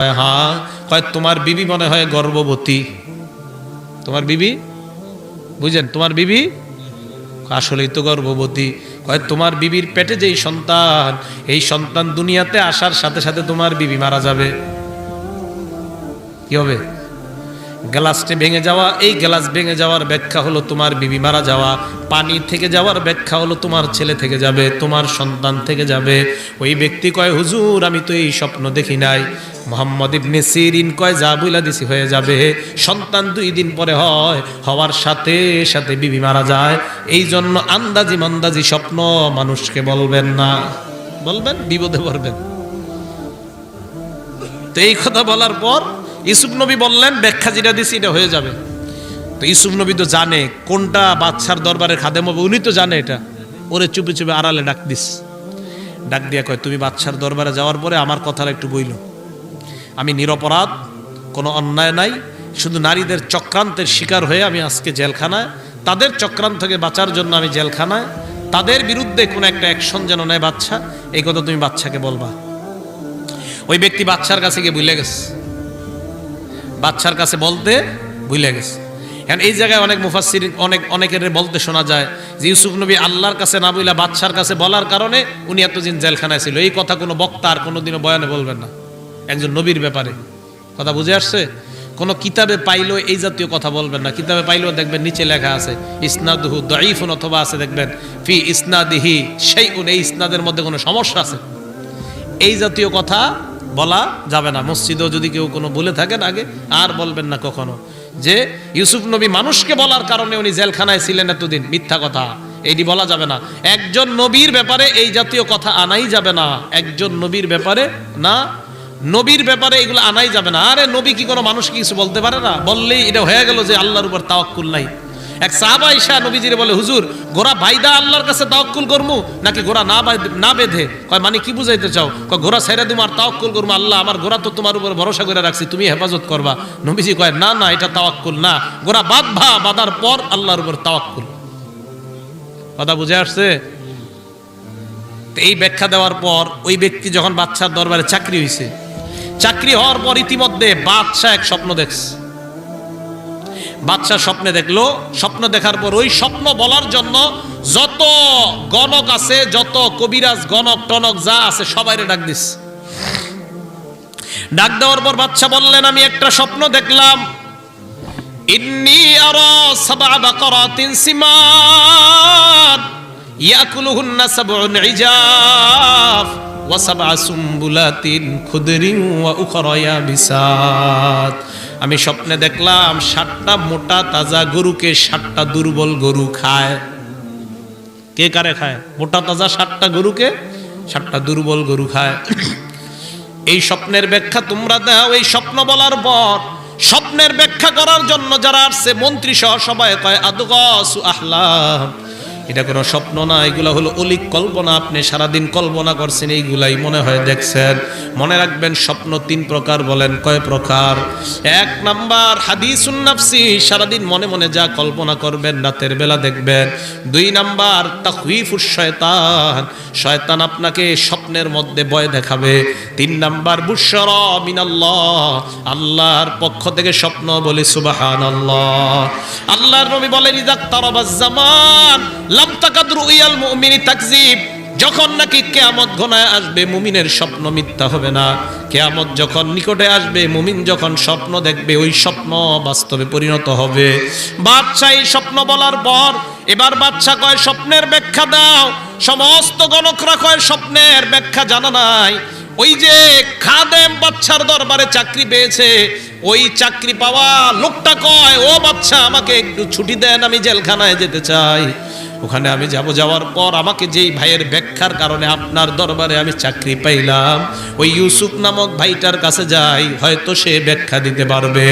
হ্যাঁ কয়, তোমার বিবি মনে হয় গর্ভবতী। তোমার বিবি? বুঝলেন তোমার বিবি? আসলেই তো গর্ভবতী। কয়, তোমার বিবির পেটে যেই সন্তান, এই সন্তান দুনিয়াতে আসার সাথে সাথে তোমার বিবি মারা যাবে। কি হবে? গ্লাসটি ভেঙে যাওয়া, এই গ্লাস ভেঙে যাওয়ার ব্যাখ্যা হলো তোমার বিবি মারা যাওয়া। পানি থেকে যাওয়ার ব্যাখ্যা হলো তোমার ছেলে থেকে যাবে, তোমার সন্তান থেকে যাবে। ওই ব্যক্তি কয়, হুজুর, আমি তো এই স্বপ্ন দেখি নাই। মোহাম্মদ ইবনে সিরিন কয়, যা বুইলা দিছি হয়ে যাবে। সন্তান দুই দিন পরে হয়, হওয়ার সাথে সাথে বিবি মারা যায়। এই জন্য আন্দাজি মন্দাজি স্বপ্ন মানুষকে বলবেন না। বলবেন? বিপদে পড়বেন। তো এই কথা বলার পর ইসুফ নবী বললেন, ব্যাখ্যা যেটা দিছি এটা হয়ে যাবে। তো ইসুফ নবী তো জানে কোনটা বাচ্চার দরবারে খাদেম হবে, উনি তো জানে এটা। ওরে চুপে চুপে আড়ালে ডাক দিস। ডাক দিয়া কয়, তুমি বাচ্চার দরবারে যাওয়ার পরে আমার কথাটা একটু বইল। আমি নিরপরাধ, কোনো অন্যায় নাই, শুধু নারীদের চক্রান্তের শিকার হয়ে আমি আজকে জেলখানায়, তাদের চক্রান্ত থেকে বাঁচার জন্য আমি জেলখানায়, তাদের বিরুদ্ধে কোনো একটা অ্যাকশন যেন নেয় বাচ্চা এই কথা তুমি বাচ্চাকে বলবা। ওই ব্যক্তি বাচ্চার কাছে গিয়ে ভুলে গেছে। বাচ্চার কাছে বলতে ভুলে গেছে। এখন এই জায়গায় অনেক মুফাসির অনেক, অনেকের বলতে শোনা যায় যে ইউসুফ নবী আল্লাহর কাছে না বইলা বাচ্চার কাছে বলার কারণে উনি এতদিন জেলখানায় ছিল। এই কথা কোনো বক্তা আর কোনোদিনও বয়ানে বলবেন না। একজন নবীর ব্যাপারে। কথা বুঝে আসছে? কোনো কিতাবে পাইলেও এই জাতীয় কথা বলবেন না। কিতাবে পাইলেও দেখবেন নিচে লেখা আছে, ইসনাদহু দঈফুন অথবা আছে দেখবেন, ফি ইসনাদিহি সেই এই ইসনাদের মধ্যে কোনো সমস্যা আছে? এই জাতীয় কথা বলা যাবে না। মসজিদেও যদি কেউ কোনো বলে থাকেন আগে, আর বলবেন না কখনো। যে ইউসুফ নবী মানুষকে বলার কারণে উনি জেলখানায় ছিলেন এতদিন, মিথ্যা কথা। এইটি বলা যাবে না। একজন নবীর ব্যাপারে এই জাতীয় কথা আনাই যাবে না। একজন নবীর ব্যাপারে না। নবীর ব্যাপারে এগুলো আনাই যাবে না। আরে নবী কি কোনো মানুষ কিছু বলতে পারে না? বললেই এটা হয়ে গেল যে আল্লাহর উপর তাওয়াক্কুল নাই। এক সাহাবা ইসা নবীজিরে বলে, হুজুর, ঘোড়া ভাইদা আল্লাহর কাছে তাওয়াক্কুল করমু নাকি ঘোড়া না না বেঁধে? কয় মানে কি বুঝাইতে চাও? কয়, ঘোড়া ছেড়ে দিমু আর তাওয়াক্কুল করমু। আল্লাহ, আমার ঘোড়া তো তোমার উপর ভরসা করে রাখছি, তুমি হেফাজত করবা। নবীজি কয়, না না, এটা তাওয়াক্কুল না। ঘোড়া বাঁধবা, বাঁধার পর আল্লাহর উপর তাওয়াক্কুল। কথা বুঝে আসছে? এই ব্যাখ্যা দেওয়ার পর ওই ব্যক্তি যখন বাচ্চার দরবারে চাকরি হয়েছে চাকরি হওয়ার পর ইতিমধ্যে বাদশা এক স্বপ্ন দেখছে। বাচ্চা স্বপ্নে দেখল, স্বপ্ন দেখার পর ওই স্বপ্ন বলার জন্য যত গণক আছে, যত কবিরাজ, গণক, টনক যা আছে, সবাইরে ডাক দিস। ডাক দেওয়ার পর বাচ্চা বললেন, আমি একটা স্বপ্ন দেখলাম। ইন্নি আরা সাবআ বাকারাতিন সিমান, ইয়াকুলুহুন্না সাবউন ইজাফ, ওয়া সাবআ সুম্বুলাতিন খুদরিন ওয়া উখরা ইয়াবিসাত। আমি স্বপ্নে দেখলাম সাতটা মোটা তাজা গরুকে সাতটা দুর্বল গরু খায়। কে কারে খায়? মোটা তাজা সাতটা গরুকে সাতটা দুর্বল গরু খায়। এই স্বপ্নের ব্যাখ্যা তোমরা দাও, এই স্বপ্ন বলার পর স্বপ্নের ব্যাখ্যা করার জন্য যারা আসছে, মন্ত্রী সহ সবাই কয়, আদগস আহলাম। এটা কোনো স্বপ্ন না, এগুলো হলো অলিক কল্পনা। আপনি সারাদিন কল্পনা করছেন, এইগুলাই মনে হয় দেখছেন। মনে রাখবেন, স্বপ্ন তিন প্রকার বলেন, কয় প্রকার? এক নাম্বার, হাদিসুন নাফসি, সারাদিন মনে মনে যা কল্পনা করবেন, রাতের বেলা দেখবেন। দুই নাম্বার তাহউইফুস শয়তান শয়তান আপনাকে স্বপ্নের মধ্যে ভয় দেখাবে। তিন নাম্বার, বুশরা মিনাল্লাহ, আল্লাহর পক্ষ থেকে স্বপ্ন বলে, সুবহানাল্লাহ। আল্লাহর নবী বলেন তারাবাজ জামান যখন নাকি কেয়ামত ঘনায় আসবে, মুমিনের স্বপ্ন মিথ্যা হবে না। কেয়ামত যখন নিকটে আসবে, মুমিন যখন স্বপ্ন দেখবে, ওই স্বপ্ন বাস্তবে পরিণত হবে। বাদশা এই স্বপ্ন বলার পর, এবার বাদশা কয়, স্বপ্নের ব্যাখ্যা দাও। সমস্ত গণকরা কয়, স্বপ্নের ব্যাখ্যা জানা নাই। ওই যে খাদেম বাচ্চার দরবারে চাকরি পেয়েছে, ওই চাকরি পাওয়া লোকটা কয়, ও বাচ্চা আমাকে একটু ছুটি দেন, আমি জেলখানায় যেতে চাই। ওখানে আমি যাব, যাওয়ার পর আমাকে যেই ভাইয়ের ব্যাখ্যার কারণে আপনার দরবারে আমি চাকরি পাইলাম, ওই ইউসুফ নামক ভাইটার কাছে যাই, হয়তো সে ব্যাখ্যা দিতে পারবে।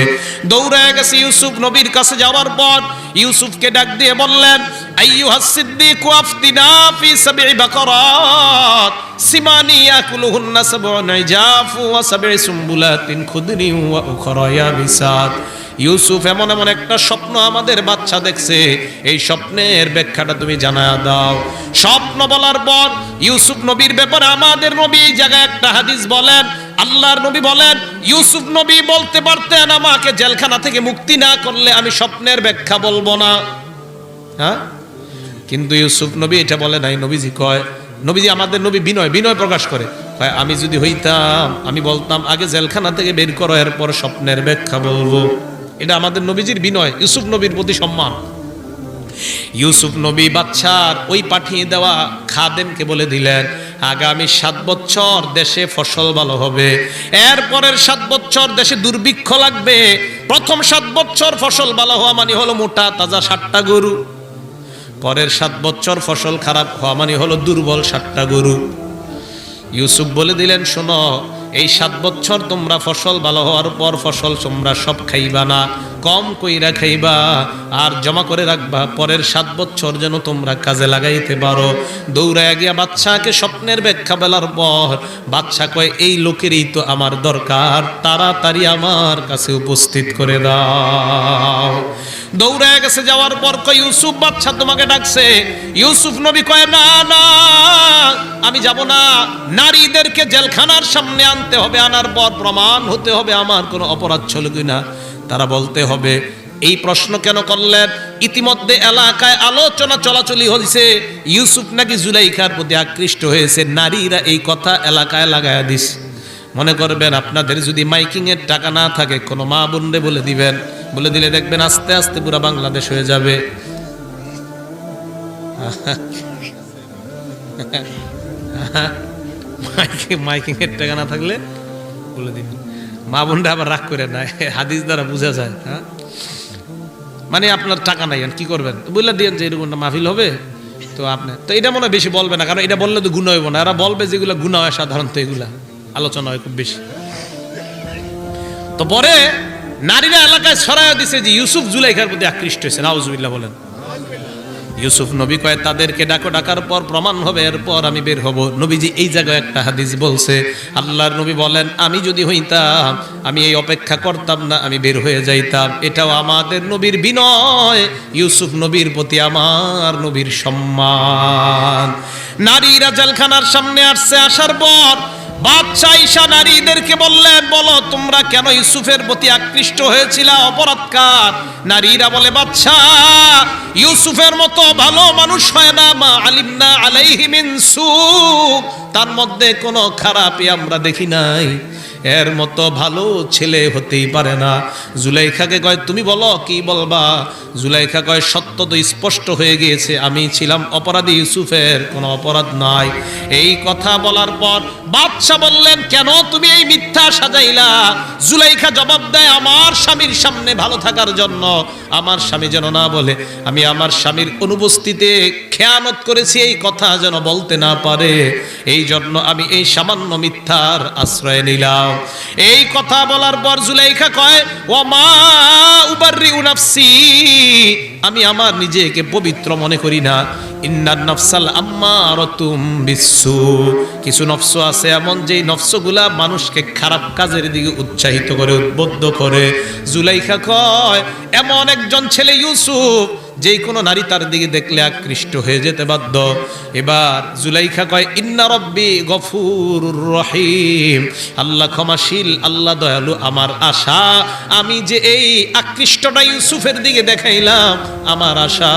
দৌড়ায় গেছে ইউসুফ নবীর কাছে যাওয়ার পর, ইউসুফকে ডাক দিয়ে বললেন আইয়ুহাস সিদ্দিক আফতিনা ফি সাবঈ বাকারাত, সিমানি ইয়াকুলুহুন্না সাবউন ইজাফু ওয়া সাবঈ সুম্বুলাতিন খুদরি ওয়া উখরা ইয়াবিসাত। ইউসুফ এমন এমন একটা স্বপ্ন আমাদের বাচ্চা দেখছে। এই স্বপ্নের ব্যাখ্যাটা তুমি জানা দাও। স্বপ্ন বলার পর ইউসুফ নবীর ব্যাপারে আমাদের নবী জায়গায় একটা হাদিস বলেন, আল্লাহর নবী বলেন, ইউসুফ নবী বলতে পারতেন আমাকে জেলখানা থেকে মুক্তি না করলে আমি স্বপ্নের ব্যাখ্যা বলব না। হ্যাঁ? কিন্তু ইউসুফ নবী এটা বলে নাই, নবীজি কয়, নবীজি আমাদের নবী বিনয় বিনয় প্রকাশ করে। আমি যদি হইতাম, আমি বলতাম, আগে জেলখানা থেকে বের করো, এরপর স্বপ্নের ব্যাখ্যা বলব। এটা আমাদের নবীজির বিনয়, ইউসুফ নবীর প্রতি সম্মান। ইউসুফ নবী বাচ্চার ওই পাঠিয়ে দেওয়া খাদেমকে বলে দিলেন, আগামী সাত বছর দেশে ফসল ভালো হবে। এরপরের সাত বছর দেশে দুর্ভিক্ষ লাগবে। প্রথম সাত বছর ফসল ভালো হওয়া মানে হলো মোটা, তাজা সাতটা গরু। পরের সাত বছর ফসল খারাপ হওয়া মানে হলো দুর্বল সাতটা গরু। ইউসুফ বলে দিলেন, শোনো এই সাত বছর তোমরা ফসল ভালো হওয়ার পর ফসল তোমরা সব খাইবা না। কম কইরা খাইবা, আর জমা করে রাখবা। পরের সাত বছর যেন তোমরা কাজে লাগাইতে পারো। দৌড়ায় গিয়া বাচ্চাকে স্বপ্নের ব্যাখ্যা বেলার পর বাচ্চা কয়, এই লোকেরই তো আমার দরকার, তাড়াতাড়ি আমার কাছে উপস্থিত করে দাও। দৌড়ায় গেছে যাওয়ার পর কয়, ইউসুফ বাচ্চা তোমাকে ডাকছে। ইউসুফ নবী কয়, না না। আমি যাব না। নারীদেরকে জেলখানার সামনে আনতে হবে, আনার পর প্রমাণ হতে হবে আমার কোনো অপরাধ ছিল কিনা। তারা বলতে হবে, এই প্রশ্ন কেন করলেন? ইতিমধ্যে এলাকায় আলোচনা চলাচলি হয়েছে ইউসুফ নাকি জুলাইখার প্রতি আকৃষ্ট হয়েছে। নারীরা এই কথা এলাকায় লাগায় দিস। মনে করবেন আপনাদের যদি মাইকিংয়ের টাকা না থাকে, কোনো মা বোনরে বলে দিবেন। বলে দিলে দেখবেন আস্তে আস্তে পুরা বাংলাদেশ হয়ে যাবে। মাইকিং এর টাকা না থাকলে বলে দিবেন মা বোনরা আবার রাগ করে না হাদিস দ্বারা বোঝা যায় হ্যাঁ? মানে আপনার টাকা নাই কি করবেন? বললে দিয়েন যে এরকম একটা মাহফিল হবে, তো আপনি তো এটা মনে বেশি বলবে না, কারণ এটা বললে তো গুণা হইব না। এরা বলবে যেগুলো গুণা হয় সাধারণত এগুলা, আলোচনা হয় খুব বেশি। তো পরে নারীরা এলাকায় ছড়াইয়া দিছে যে ইউসুফ জুলাইখার প্রতি আকৃষ্ট হয়েছে, নাউজুবিল্লাহ বলেন। ইউসুফ নবী কয়, তাদেরকে ডাকো, ডাকার পর প্রমাণ হবে, এরপর আমি বের হব। নবীজি এই জায়গায় একটা হাদিস বলছে, আল্লাহর নবী বলেন, আমি যদি হইতাম, আমি এই অপেক্ষা করতাম না, আমি বের হয়ে যাইতাম। এটাও আমাদের নবীর বিনয়, ইউসুফ নবীর প্রতি আমার নবীর সম্মান। নারীরা জেলখানার সামনে আসছে, আসার পর বাদশাহ ঈশা নারীদেরকে বললেন বলো, তোমরা কেন ইউসুফের প্রতি আকৃষ্ট হয়েছিল, অপরাধকার? নারীরা বলে, বাদশাহ, ইউসুফের মতো ভালো মানুষ হয় না, মা আলিমনা আলাইহি মিন সু তার মধ্যে কোনো খারাপই আমরা দেখি নাই। এর মতো ভালো ছেলে হতেই পারে না। জুলাইখাকে কয়, তুমি বলো, কি বলবা? জুলাইখা কয়, সত্য তো স্পষ্ট হয়ে গিয়েছে, আমি ছিলাম অপরাধী ইউসুফের, কোনো অপরাধ নাই। এই কথা বলার পর বাদশাহ বললেন, কেন তুমি এই মিথ্যা সাজাইলা? জুলাইখা জবাব দেয়, আমার স্বামীর সামনে ভালো থাকার জন্য। আমার স্বামী যেন না বলে, আমি আমার স্বামীর অনুপস্থিতিতে খেয়ানত করেছি, এই কথা যেন বলতে না পারে। এই জন্য আমি এই সামান্য মিথ্যার আশ্রয় নিলাম। এই কথা বলার পর জুলাইখা কয় ও মা উবাররি উনাফসি আমি আমার নিজেকে পবিত্র মনে করি না। ইন্নার নফসাল আম্মারতুম বিশ্বু কিছু নফস আছে এমন যেই নফসগুলা মানুষকে খারাপ কাজের দিকে উৎসাহিত করে, উদ্বুদ্ধ করে। জুলাইখা কয়, এমন একজন ছেলে ইউসুফ যেই কোনো নারী তার দিকে দেখলে আকৃষ্ট হয়ে যেতে বাধ্য। এবার জুলাইখা কয়, ইন্না রব্বি গফুর রহিম। আল্লাহ ক্ষমাশীল, আল্লাহ দয়ালু আমার আশা। আমি যে এই আকৃষ্টটা ইউসুফের দিকে দেখাইলাম, আমার আশা,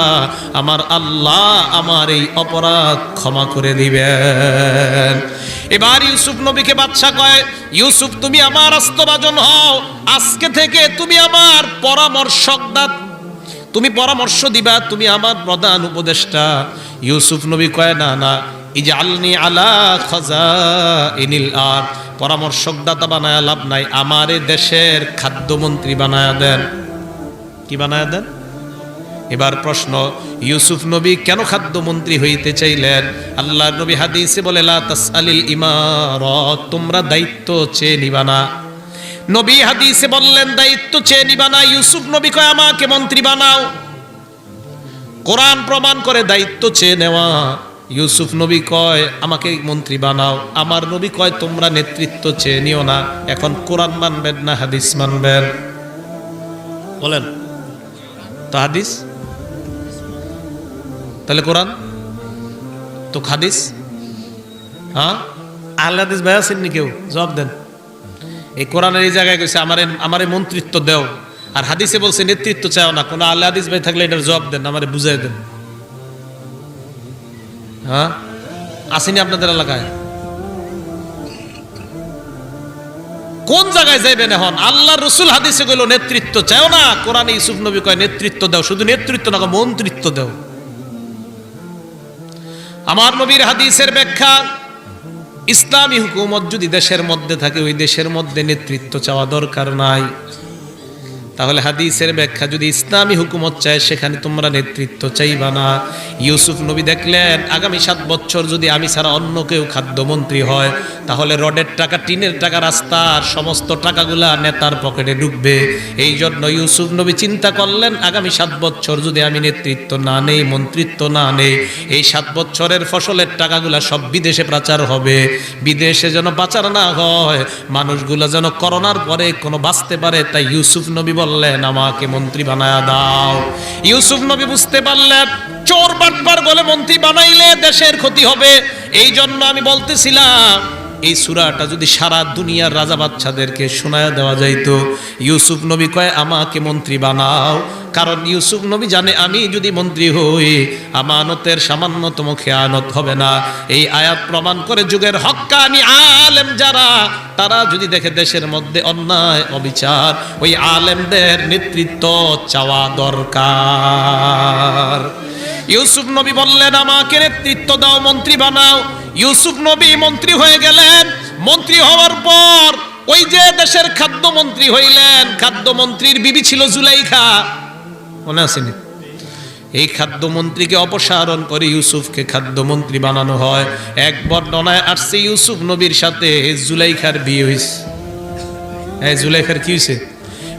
আমার আল্লাহ আমার এই অপরাধ ক্ষমা করে দিবেন। এবার ইউসুফ নবীকে বাচ্চা কয়, ইউসুফ, তুমি আমার আস্তবাজন হও। আজকে থেকে তুমি আমার পরামর্শকদাত তুমি পরামর্শ দিবা, তুমি আমার প্রধান উপদেষ্টা। ইউসুফ নবী কয়, না না আলনি আলা খজা ইনিল আর পরামর্শকদাতা বানায় লাভ নাই, আমার দেশের খাদ্যমন্ত্রী বানায় দেন। কি বানায় দেন? এবার প্রশ্ন, ইউসুফ নবী কেন খাদ্যমন্ত্রী হইতে চাইলেন? আল্লাহ নবী হাদিসে বলে, লা তাসআলিল ইমারত, তোমরা দায়িত্ব চেয়ে নিবা না। নবী হাদিসে বললেন, দায়িত্ব চেয়ে নিবা না। ইউসুফ নবী কয়, আমাকে মন্ত্রী বানাও। কোরআন প্রমাণ করে দায়িত্ব চেয়ে নেওয়া। ইউসুফ নবী কয়, আমাকে মন্ত্রী বানাও। আমার নবী কয়, তোমরা নেতৃত্ব চেয়ে নিও না। এখন কোরআন মানবেন না, হাদিস মানবেন? বলেন, তো হাদিস? তাহলে কোরআন? তো হাদিস? হ্যাঁ? আহলে হাদিস ভাই আছেননি কেউ? জবাব দেন। এই কোরআনের এই জায়গায় কইছে, আমারে আমারে মন্ত্রিত্ব দেও। আর হাদিসে বলছে, নেতৃত্ব চাও না। কোনো আল্লাহ হাদিস ভাই থাকলে এটার জবাব দেন, আমারে বুঝাই দেন। হ্যাঁ? আসেনি আপনাদের এলাকায়? কোন জায়গায় যাইবেন এখন? আল্লাহ রসুল হাদিসে গেল নেতৃত্ব চাও না। কোরআনে ইসুফ নবী কয়, নেতৃত্ব দাও। শুধু নেতৃত্ব না, মন্ত্রিত্ব দাও। আমার নবীর হাদিসের ব্যাখ্যা ইসলামী হুকুমত যদি দেশের মধ্যে থাকে, ওই দেশের মধ্যে নেতৃত্ব চাওয়া দরকার নাই। তাহলে হাদিসের ব্যাখ্যা, যদি ইসলামী হুকুমত চায়, সেখানে তোমরা নেতৃত্ব চাইবা না। ইউসুফ নবী দেখলেন, আগামী সাত বছর যদি আমি ছাড়া অন্য কেউ খাদ্যমন্ত্রী হয়, তাহলে রডের টাকা, টিনের টাকা, রাস্তার সমস্ত টাকাগুলা নেতার পকেটে ঢুকবে। এই জন্য ইউসুফ নবী চিন্তা করলেন, আগামী সাত বছর যদি আমি নেতৃত্ব না নেই, মন্ত্রিত্ব না নেই, এই সাত বছরের ফসলের টাকাগুলা সব বিদেশে পাচার হবে। বিদেশে যেন পাচার না হয়, মানুষগুলো যেন করোনার পরে কোনো বাঁচতে পারে, তাই ইউসুফ নবী বললেন, আমাকে মন্ত্রী বানায়া দাও। ইউসুফ নবী বুঝতে পারলেন, চোর বানাইলে দেশের ক্ষতি হবে। এই জন্য আমি বলতেছিলাম, এই সুরাটা যদি সারা দুনিয়ার রাজা বাচ্চাদেরকে শোনায় দেওয়া যাইতো, ইউসুফ নবী কয়, আমাকে মন্ত্রী বানাও। কারণ ইউসুফ নবী জানে, আমি যদি মন্ত্রী হই, আমানতের সামান্যতম খেয়ানত হবে না। এই আয়াত প্রমাণ করে যুগের হক্কানি আলেম যারা, তারা যদি দেখে দেশের মধ্যে অন্যায়, অবিচার, ওই আলেমদের নেতৃত্ব চাওয়া দরকার। ইউসুফ নবী বললেন, আমাকে নেতৃত্ব দাও, মন্ত্রী বানাও। ইউসুফ নবী মন্ত্রী হয়ে গেলেন। মন্ত্রী হওয়ার পর ওই যে দেশের খাদ্যমন্ত্রী হইলেন, খাদ্যমন্ত্রীর বিবি ছিল জুলাইখা। মনে আসেনি এই খাদ্যমন্ত্রীকে অপসারণ করে ইউসুফকে খাদ্যমন্ত্রী বানানো হয়। এক বর্ণনায় আসছে ইউসুফ নবীর সাথে, জুলাইখার বিয়ে হয়েছে হ্যাঁ জুলাইখার কি হয়েছে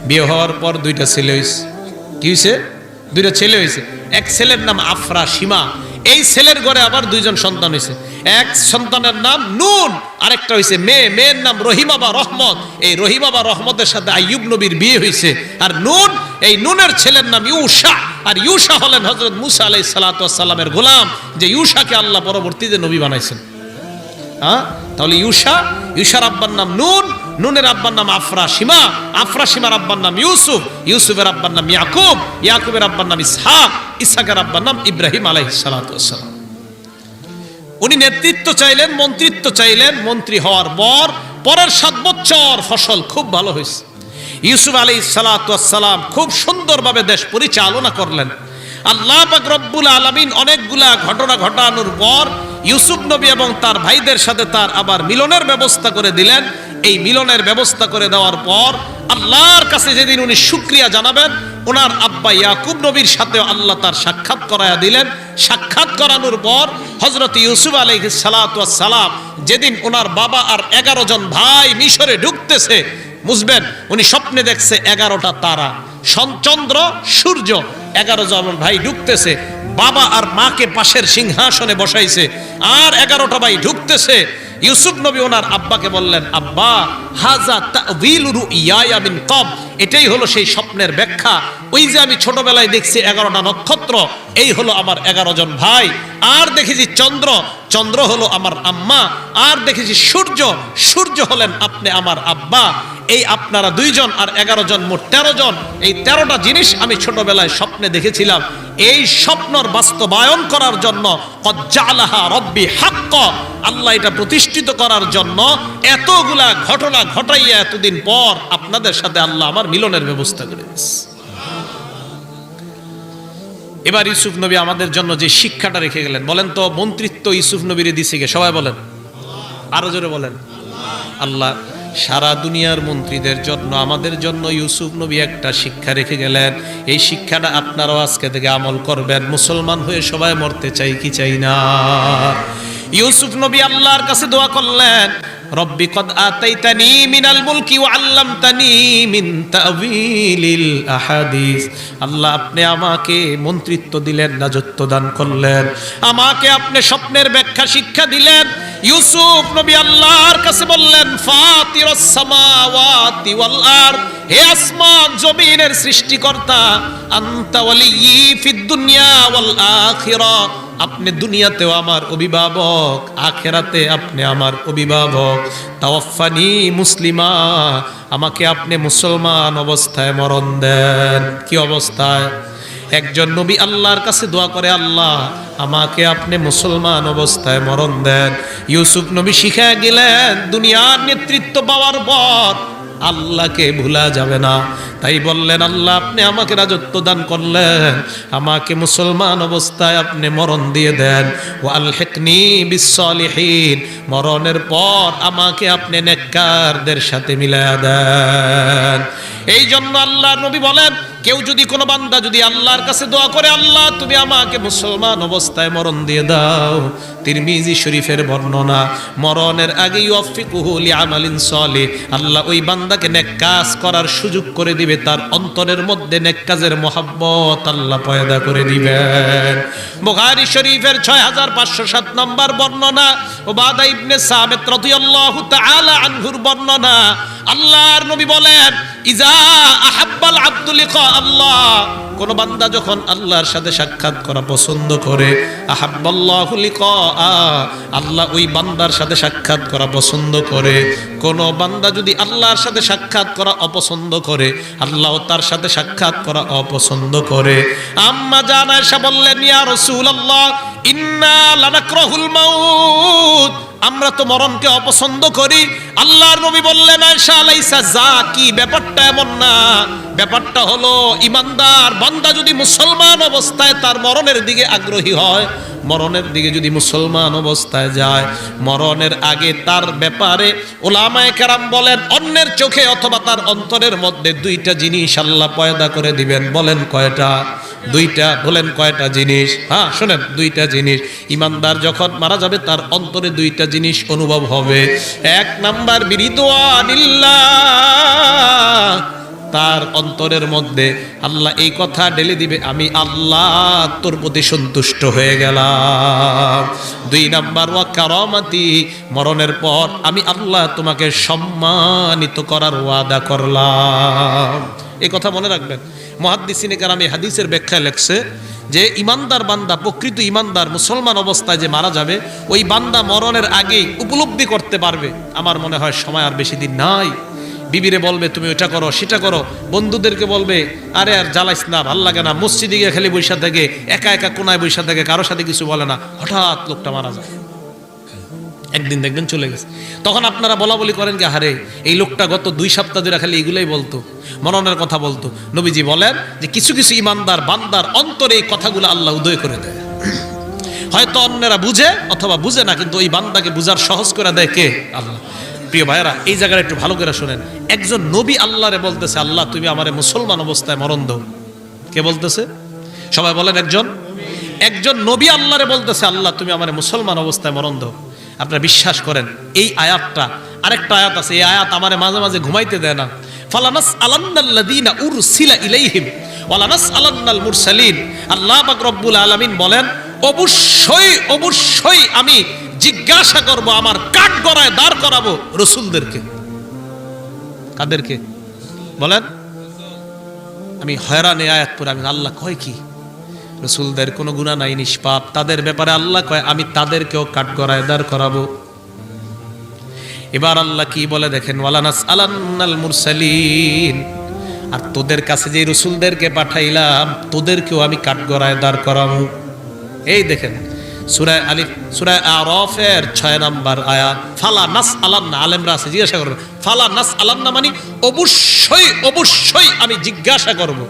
বিয়ে হওয়ার পর দুইটা ছেলে হয়েছে কি হয়েছে দুইটা ছেলে হয়েছে। এক ছেলের নাম আফরা সীমা এই ছেলের ঘরে আবার দুইজন সন্তান হয়েছে। এক সন্তানের নাম নুন, আরেকটা হয়েছে মেয়ে। মেয়ের নাম রহিমা বা রহমত। এই রহিমা বা রহমতের সাথে আইয়ুব নবীর বিয়ে হয়েছে। আর নুন, এই নুনের ছেলের নাম ইউসা। আর ইউসা হলেন হজরত মুসা আলাই সালাতামের গোলাম, যে ইউসাকে আল্লাহ পরবর্তীতে নবী বানাইছেন। হ্যাঁ? তাহলে ইউসা ইউসার আব্বার নাম নুন নুনের আব্বার নাম আফরা সীমা আফরা সীমার আব্বার নাম ইউসুফ, ইউসুফের আব্বার নাম ইয়াকুব, ইয়াকুবের আব্বার নাম ইসহাক ইসাকের আব্বার নাম ইব্রাহিম আলাইহিস সালাম। উনি নেতৃত্ব চাইলেন, মন্ত্রিত্ব চাইলেন, মন্ত্রী হওয়ার পর, পরের সাত বছর ফসল খুব ভালো হয়েছে। ইউসুফ আলী সালাম খুব সুন্দরভাবে দেশ পরিচালনা করলেন। আল্লাহ রব্বুল আলমিন অনেকগুলা ঘটনা ঘটানোর পর, ইউসুফ নবী এবং তার ভাইদের সাথে তার আবার মিলনের ব্যবস্থা করে দিলেন। এই মিলনের ব্যবস্থা করে দেওয়ার পর আল্লাহর কাছে যেদিন উনি শুক্রিয়া জানাবেন, ওনার আব্বা ইয়াকুব নবীর সাথে আল্লাহ তার সাক্ষাৎ করায়া দিলেন। সাক্ষাৎ করানোর পর হজরত ইউসুফ আলহ সালাম যেদিন ওনার বাবা আর এগারো জন ভাই মিশরে ঢুকতেছে, বুঝবেন, উনি স্বপ্নে দেখছে এগারোটা তারা। সন- চন্দ্র, সূর্য, এগারো জন ভাই ঢুকতেছে, বাবা আর মাকে পাশের সিংহাসনে বসাইছে, আর এগারোটা ভাই ঢুকতেছে ইউসুফ নবী ওনার আব্বাকে বললেন, আব্বা, হাজা তাউইলুরু ইয়ায়া মিন কব এটাই হলো সেই স্বপ্নের ব্যাখ্যা। ওই যে আমি ছোটবেলায় দেখছি এগারোটা নক্ষত্র এই হলো আমার এগারো জন ভাই। আর দেখেছি চন্দ্র চন্দ্র হলো আমার আম্মা। আর দেখেছি সূর্য সূর্য হলেন আপনি আমার আব্বা। এই আপনারা দুইজন আর এগারো জন মোট তেরো জন। এই তেরোটা জিনিস আমি ছোটবেলায় স্বপ্নে দেখেছিলাম। এই স্বপ্নর বাস্তবায়ন করার জন্য কজ্জালাহা রব্বি হাক্ক। আল্লাহ এটা প্রতিষ্ঠিত করার জন্য এতগুলা ঘটনা ঘটাইয়া এতদিন পর আপনাদের সাথে আল্লাহ আমার মিলনের ব্যবস্থা করে দিয়েছে। এবার ইউসুফ নবী আমাদের জন্য যে শিক্ষাটা রেখে গেলেন, বলেন তো, মন্ত্রিত্ব ইউসুফ নবীর দিছে গে সবাই বলেন। আরও জোরে বলেন। আল্লাহ, সারা দুনিয়ার মন্ত্রীদের জন্য, আমাদের জন্য ইউসুফ নবী একটা শিক্ষা রেখে গেলেন। এই শিক্ষাটা আপনারাও আজকে থেকে আমল করবেন। মুসলমান হয়ে সবাই মরতে চাই কি চাই না? ইউসুফ নবী আল্লাহর কাছে দোয়া করলেন, রব্বি কদ আতাইতানি মিনাল মুলকি ওয়া আল্লামতানি মিন তাউইলিল আহাদিস। আল্লাহ আপনি আমাকে মন্ত্রিত্ব দিলেন, রাজত্ব দান করলেন। আমাকে আপনি স্বপ্নের ব্যাখ্যা শিক্ষা দিলেন। ইউসুফ নবী আল্লাহর কাছে বললেন, ফাতিরাস সামাওয়াতি ওয়াল আরদ। হে আসমান, জমিনের সৃষ্টিকর্তা, আনতা ওয়ালিয়্যি ফিদ দুনিয়া ওয়াল আখিরা। আপনি দুনিয়াতেও আমার অভিভাবক, আখেরাতে আপনি আমার অভিভাবক। তাওয়াফানি মুসলিমা, আমাকে আপনি মুসলমান অবস্থায় মরণ দেন। কি অবস্থায়? একজন নবী আল্লাহর কাছে দোয়া করে, আল্লাহ, আমাকে আপনি মুসলমান অবস্থায় মরণ দেন। ইউসুফ নবী শিখে গেলেন, দুনিয়ার নেতৃত্ব পাওয়ার পর আল্লাহকে ভুলা যাবে না। তাই বললেন, আল্লাহ, আপনি আমাকে রাজত্ব দান করলেন। আমাকে মুসলমান অবস্থায় আপনি মরণ দিয়ে দেন। ও আল্লেকনি বিশ্বলিহীন মরণের পর আমাকে আপনি নেককারদের সাথে মিলা দেন। এই জন্য আল্লাহ নবী বলেন কেউ যদি কোনো বান্দা যদি আল্লাহর কাছে দোয়া করে, আল্লাহ, তুমি আমাকে মুসলমান অবস্থায় মরণ দিয়ে দাও। তিরমিজি শরীফের বর্ণনা, মরণের আগেই অফিকুহুলি আমালিন সলে আল্লাহ ওই বান্দাকে নেক কাজ করার সুযোগ করে দিবে, তার অন্তরের মধ্যে নেক কাজের মহাব্বত আল্লাহ পয়দা করে দিবেন। বুখারী শরীফের ছয় হাজার পাঁচশো সাত নম্বর বর্ণনা ও বাদা ইবনে সামেত রাদিয়াল্লাহু তাআলা আনহুর বর্ণনা আল্লাহর নবী বলেন, ইজা আহাব্বাল আব্দুল আল্লাহ। কোন বান্দা যখন আল্লাহর সাথে সাক্ষাৎ করা পছন্দ করে, আহাব্বাল্লাহু লিকা আল্লাহ ওই বান্দার সাথে সাক্ষাৎ করা পছন্দ করে। কোন বান্দা যদি আল্লাহর সাথে সাক্ষাৎ করা অপছন্দ করে, আল্লাহ তার সাথে সাক্ষাৎ করা অপছন্দ করে। আম্মা জানায়সা বললেন, ইয়া রাসূলুল্লাহ, ইন্না লানাকরাহুল মাউত। আমরা তো মরণকে অপছন্দ করি। আল্লাহর নবী বললেন, আয়েশা আলাইসা, যা কি, ব্যাপারটা এমন না। ব্যাপারটা হলো, ইমানদার বান্দা যদি মুসলমান অবস্থায় তার মরণের দিকে আগ্রহী হয়, মরণের দিকে যদি মুসলমান অবস্থায় যায়, মরণের আগে তার ব্যাপারে ওলামায়ে কেরাম বলেন, অন্যের চোখে অথবা তার অন্তরের মধ্যে দুইটা জিনিস আল্লাহ পয়দা করে দিবেন। বলেন কয়টা? দুইটা বলেন কয়টা জিনিস? হ্যাঁ শোনেন, দুইটা জিনিস। ইমানদার যখন মারা যাবে, তার অন্তরে দুইটা জিনিস অনুভব হবে। এক নাম্বার বিরিদওয়ানিল্লাহ তার অন্তরের মধ্যে আল্লাহ এই কথা ঢেলে দিবে, আমি আল্লাহ তোর প্রতি সন্তুষ্ট হয়ে গেলাম। দুই নাম্বার, ওয়া কারামাতি, মরণের পর আমি আল্লাহ তোমাকে সম্মানিত করার ওয়াদা করলাম। এই কথা মনে রাখবেন। মহাদ্দিসিনে কারামি হাদিসের ব্যাখ্যায় লেখছে যে, ইমানদার বান্দা, প্রকৃত ইমানদার, মুসলমান অবস্থায় যে মারা যাবে, ওই বান্দা মরণের আগেই উপলব্ধি করতে পারবে। আমার মনে হয় সময় আর বেশি দিন নাই। বিবিরে বলবে, তুমি ওটা করো, সেটা করো। বন্ধুদেরকে বলবে, আরে আর জ্বালাইস না, ভালো লাগে না। মসজিদে গিয়ে খালি বৈশা থেকে, একা একা কোনায় বৈশা থেকে কারোর সাথে কিছু বলে না। হঠাৎ লোকটা মারা যায়। একদিন দেখবেন চলে গেছে। তখন আপনারা বলা বলি করেন কি হারে এই লোকটা গত দুই সপ্তাহ ধরে খালি এগুলোই বলতো মরণের কথা বলতো। নবীজি বলেন যে কিছু কিছু ইমানদার, বান্দার অন্তরে এই কথাগুলো আল্লাহ উদয় করে দেয়। হয়তো অন্যরা বুঝে অথবা বুঝে না, কিন্তু ওই বান্দাকে বুঝার সহজ করে দেয় কে? আল্লাহ। প্রিয় ভাইয়েরা, এই জায়গাটা একটু ভালো করে শোনেন। একজন নবী আল্লাহরে বলতেছে, আল্লাহ, তুমি আমার মুসলমান অবস্থায় মরণ দাও। কে বলতেছে? সবাই বলেন একজন। একজন নবী আল্লাহরে বলতেছে, আল্লাহ, তুমি আমার মুসলমান অবস্থায় মরণ দাও। আপনারা বিশ্বাস করেন, এই আয়াতটা, আরেকটা আয়াত আছে, এই আয়াত আমারে মাঝে মাঝে ঘুমাইতে দেয় না। ফালানাস আলান্নাল্লাযীনা উরসিলা ইলাইহিম ওয়ালানাস আলান্নাল মুরসালিন। আল্লাহ পাক রব্বুল আলামিন বলেন, অবশ্যই অবশ্যই আমি জিজ্ঞাসা করব আমার কাঠ গড়ায় দাঁড় করাবো রসুলদেরকে। কাদেরকে? বলেন। আমি হয়রানে আয়াত পরে আমি আল্লাহ কয় কি? রসুলদের কোনো গুণা নাই, নিষ্পাপ। তাদের ব্যাপারে আল্লাহ কয়, আমি তাদেরকেও কাঠগড়ায় দাঁড় করাবো। এবার আল্লাহ কি বলে দেখেন, ওয়ালানাস আলান্নাল মুরসালিন। আর তোদের কাছে যে রসুলদেরকে পাঠাইলাম, তোদেরকেও আমি কাঠগড়ায় দাঁড় করাবো। এই দেখেন সুরায় আলিফ সুরায় আরফের ছয় নাম্বার আয়াত ফালা নাস আলান্না, আলেমরা আছে, জিজ্ঞাসা করবেন ফালা নাস আলান্না মানে অবশ্যই অবশ্যই আমি জিজ্ঞাসা করব।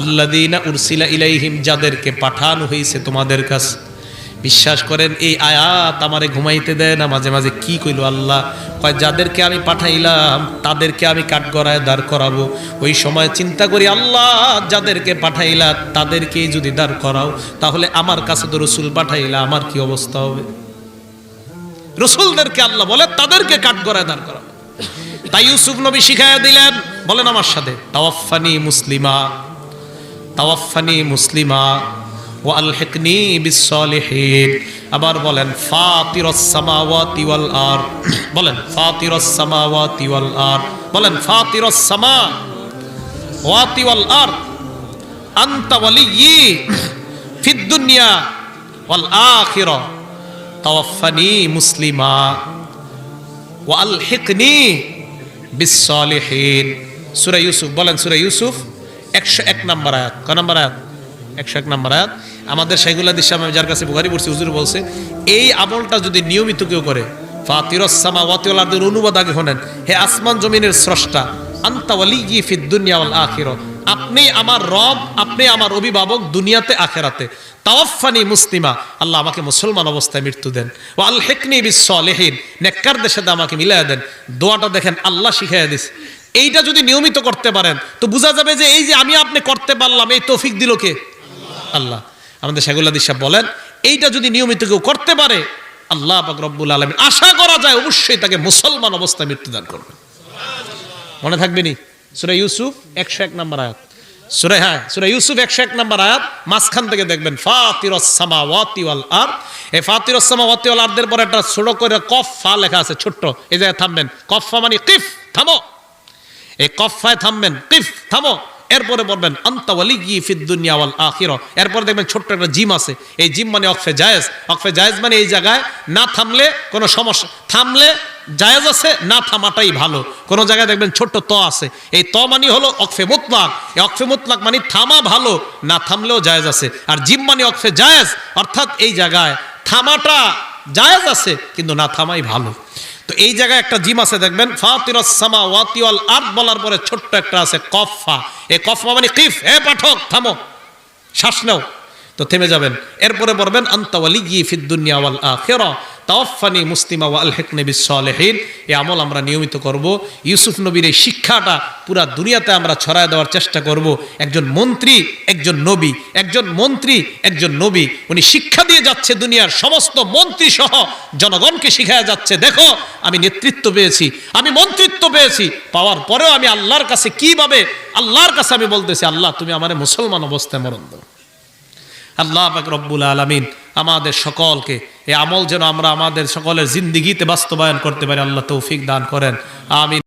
আল্লাদিনা উরসিলা ইলাইহিম, যাদেরকে পাঠানো হয়েছে তোমাদের কাছে। বিশ্বাস করেন, এই আয়াত আমারে ঘুমাইতে দেয় না, মাঝে মাঝে কি কইল আল্লাহ? কয়, যাদেরকে আমি পাঠাইলাম, তাদেরকে আমি কাঠগড়ায় দাঁড় করাবো। ওই সময় চিন্তা করি, আল্লাহ, যাদেরকে পাঠাইলা, তাদেরকেই যদি দাঁড় করাও, তাহলে আমার কাছে তো রসুল পাঠাইলা, আমার কি অবস্থা হবে? রসুলদেরকে আল্লাহ বলে, তাদেরকে কাঠগড়ায় দাঁড় করাবো তাই ইউসুফ নবী শিখাইয়া দিলেন, বলেন আমার সাথে তাওয়াফানি মুসলিমা। তাওয়াফানি মুসলিমা ও আলহেকনি বিসলিহীন আবার বলেন ফাতিরস সামাওয়াতি ওয়াল আর বলেন ফাতিরস সামাওয়াতি ওয়াল আর বলেন ফাতিরস সামা ওয়াতি ওয়াল আর আনতা ওয়ালিয়্যি ফিদ দুনিয়া ওয়াল আখিরা তাওয়াফানি মুসলিমা ওয়া আলহিকনি বিসসালিহিন সূরা ইউসুফ বলেন সূরা ইউসুফ 101 নম্বর আয়াত। ক নম্বর আয়াত? 101 নম্বর আয়াত। আমাদের হাদিস সাহেব যার কাছে বুখারী পড়ছি, হুজুর বলছে, এই আমলটা যদি নিয়মিত কেউ করে অনুবাদ আগে হে আসমান জমিনের স্রষ্টা, আন্তা ওয়ালিয়্যি ফিদ দুনিয়া ওয়াল আপনি আমার রব, আপনি আমার অভিভাবক দুনিয়াতে আখেরাতে। তাওয়াফানি মুসলিমা, আল্লাহ আমাকে মুসলমান অবস্থায় মৃত্যু দেন। ও আল হেকনি বিশ্বলেহীন নেককারদের সাথে আমাকে মিলাই দেন। দোয়াটা দেখেন আল্লাহ শিখাই দিস এইটা যদি নিয়মিত করতে পারেন, তো বোঝা যাবে যে এই যে আমি আপনি করতে পারলাম, এই তৌফিক দিল কে? আল্লাহ। আমাদের শাগুল্লা দিশা বলেন, এইটা যদি নিয়মিত কেউ করতে পারে, আল্লাহ পাক রব্বুল আলমিন, আশা করা যায় অবশ্যই তাকে মুসলমান অবস্থায় মৃত্যুদান করবে মনে থাকবে নি? সুরা ইউসুফ একশো এক নম্বর আয়াত। সুরা হ্যাঁ সুরা ইউসুফ একশো এক নম্বর আয়াত, মাঝখান থেকে দেখবেন ফাতিরসামা ওয়াতি ওয়াল আর এই ফাতিরসামা ওয়াতি ওয়াল আরদের পরে একটা ছোট করে কফ ফা লেখা আছে, ছোট্ট। এই জায়গায় থামবেন। কফা মানে কিফ, থামো। এই কফায় থামবেন, কিফ, থামো। এরপরে বলবেন, আন্তা ওয়ালিগি ফিদ দুনিয়া ওয়াল আখিরা। এরপরে দেখবেন ছোট্ট একটা জিম আছে। এই জিম মানে অকফে জায়েজ। অকফে জায়েজ মানে এই জায়গায় না থামলে কোনো সমস্যা, থামলে জায়েজ আছে, না থামাটাই ভালো। কোনো জায়গায় দেখবেন ছোট্ট ত আছে। এই ত মানে হলো অকফে মুতলাক। এই অকফে মুতলাক মানে থামা ভালো, না থামলেও জায়েজ আছে। আর জিম মানে অকফে জায়েজ, অর্থাৎ এই জায়গায় থামাটা জায়েজ আছে, কিন্তু না থামাই ভালো। তো এই জায়গায় একটা জিম আছে, দেখবেন ফাতিরসামা ওয়াতিওয়াল আর্থ বলার পরে ছোট্ট একটা আছে কফা এ কফা মানে কিফ। হে পাঠক, থামো, শ্বাস নাও। তো থেমে যাবেন। এরপরে বলবেন আন্তাওয়ালি গিয়ে ফিদ্দুনিয়াওয়াল আখিরা। তাওয়াফানি মুসলিমা ওয়াল হেকনে বিসলেহীন এই আমল আমরা নিয়মিত করব। ইউসুফ নবীর এই শিক্ষাটা পুরা দুনিয়াতে আমরা ছড়ায় দেওয়ার চেষ্টা করব। একজন মন্ত্রী, একজন নবী, একজন মন্ত্রী, একজন নবী। উনি শিক্ষা দিয়ে যাচ্ছে দুনিয়ার সমস্ত মন্ত্রী সহ জনগণকে শিখায় যাচ্ছে, দেখো, আমি নেতৃত্ব পেয়েছি, আমি মন্ত্রিত্ব পেয়েছি। পাওয়ার পরেও আমি আল্লাহর কাছে কীভাবে, আল্লাহর কাছে আমি বলতেছি, আল্লাহ, তুমি আমার মুসলমান অবস্থায় মরণ দাও। আল্লাহ রব্বুল আলমিন আমাদের সকলকে এ আমল যেন আমরা আমাদের সকলের জিন্দিগিতে বাস্তবায়ন করতে পারি, আল্লাহ তৌফিক দান করেন। আমিন।